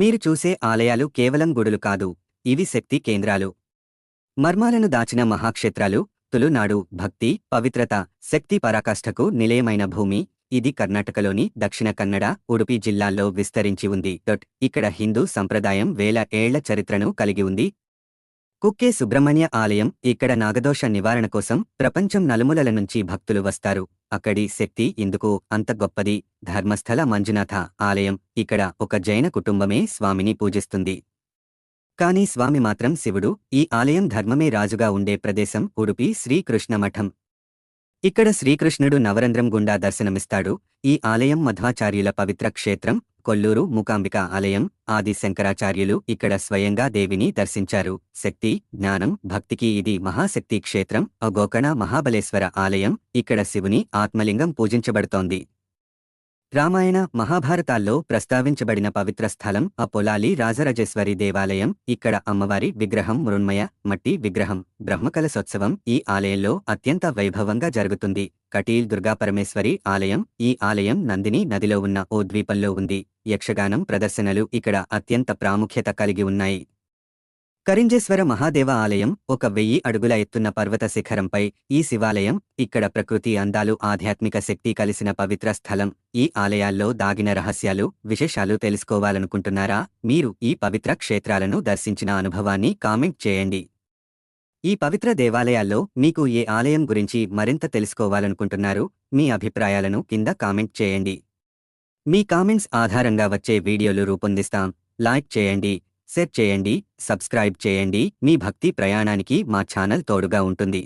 మీరు చూసే ఆలయాలు కేవలం గుడులు కాదు ఇవి శక్తి కేంద్రాలు. మర్మాలను దాచిన మహాక్షేత్రాలు తులునాడు భక్తి పవిత్రత శక్తి పరాకాష్ఠకు నిలయమైన భూమి ఇది కర్ణాటకలోని దక్షిణ కన్నడ ఉడుపి జిల్లాల్లో విస్తరించి ఉంది. ఇక్కడ హిందూ సంప్రదాయం వేల ఏళ్ళ చరిత్రను కలిగి ఉంది. కుక్కే సుబ్రహ్మణ్య ఆలయం ఇక్కడ నాగదోష నివారణ కోసం ప్రపంచం నలుమూలల నుంచి భక్తులు వస్తారు. అక్కడి శక్తి ఇందుకు అంత గొప్పది. ధర్మస్థల మంజునాథ ఆలయం ఇక్కడ ఒక జైన కుటుంబమే స్వామిని పూజిస్తుంది. కాని స్వామి మాత్రం శివుడు. ఈ ఆలయం ధర్మమే రాజుగా ఉండే ప్రదేశం ఉడుపి శ్రీకృష్ణ మఠం ఇక్కడ శ్రీకృష్ణుడు నవరంధ్రం గుండా దర్శనమిస్తాడు. ఈ ఆలయం మధ్వాచార్యుల పవిత్ర క్షేత్రం కొల్లూరు మూకాంబిక ఆలయం ఆది శంకరాచార్యులు ఇక్కడ స్వయంగా దేవిని దర్శించారు. శక్తి జ్ఞానం భక్తికి ఇది మహాశక్తి క్షేత్రం. అగోకణ మహాబలేశ్వర ఆలయం. ఇక్కడ శివుని ఆత్మలింగం పూజించబడుతోంది. రామాయణ మహాభారతాల్లో ప్రస్తావించబడిన పవిత్ర స్థలం అపొలాలి రాజరాజేశ్వరి దేవాలయం. ఇక్కడ అమ్మవారి విగ్రహం మృణ్మయ మట్టి విగ్రహం బ్రహ్మకలశోత్సవం ఈ ఆలయంలో అత్యంత వైభవంగా జరుగుతుంది. కటీల్ దుర్గాపరమేశ్వరి ఆలయం ఈ ఆలయం నందిని నదిలో ఉన్న ఓ ద్వీపంలో ఉంది. యక్షగానం ప్రదర్శనలు ఇక్కడ అత్యంత ప్రాముఖ్యత కలిగి ఉన్నాయి. కరింజేశ్వర మహాదేవ ఆలయం ఒక వెయ్యి అడుగుల ఎత్తున్న పర్వత శిఖరంపై ఈ శివాలయం ఇక్కడ ప్రకృతి అందాలు ఆధ్యాత్మిక శక్తి కలిసిన పవిత్ర స్థలం. ఈ ఆలయాల్లో దాగిన రహస్యాలు విశేషాలు తెలుసుకోవాలనుకుంటున్నారా? మీరు ఈ పవిత్ర క్షేత్రాలను దర్శించిన అనుభవాన్ని కామెంట్ చేయండి. ఈ పవిత్ర దేవాలయాల్లో మీకు ఏ ఆలయం గురించి మరింత తెలుసుకోవాలనుకుంటున్నారు? మీ అభిప్రాయాలను కింద కామెంట్ చేయండి. మీ కామెంట్స్ ఆధారంగా వచ్చే వీడియోలు రూపొందిస్తాం. లైక్ చేయండి. షేర్ చేయండి సబ్స్క్రైబ్ చేయండి. మీ భక్తి ప్రయాణానికి మా ఛానల్ తోడుగా ఉంటుంది.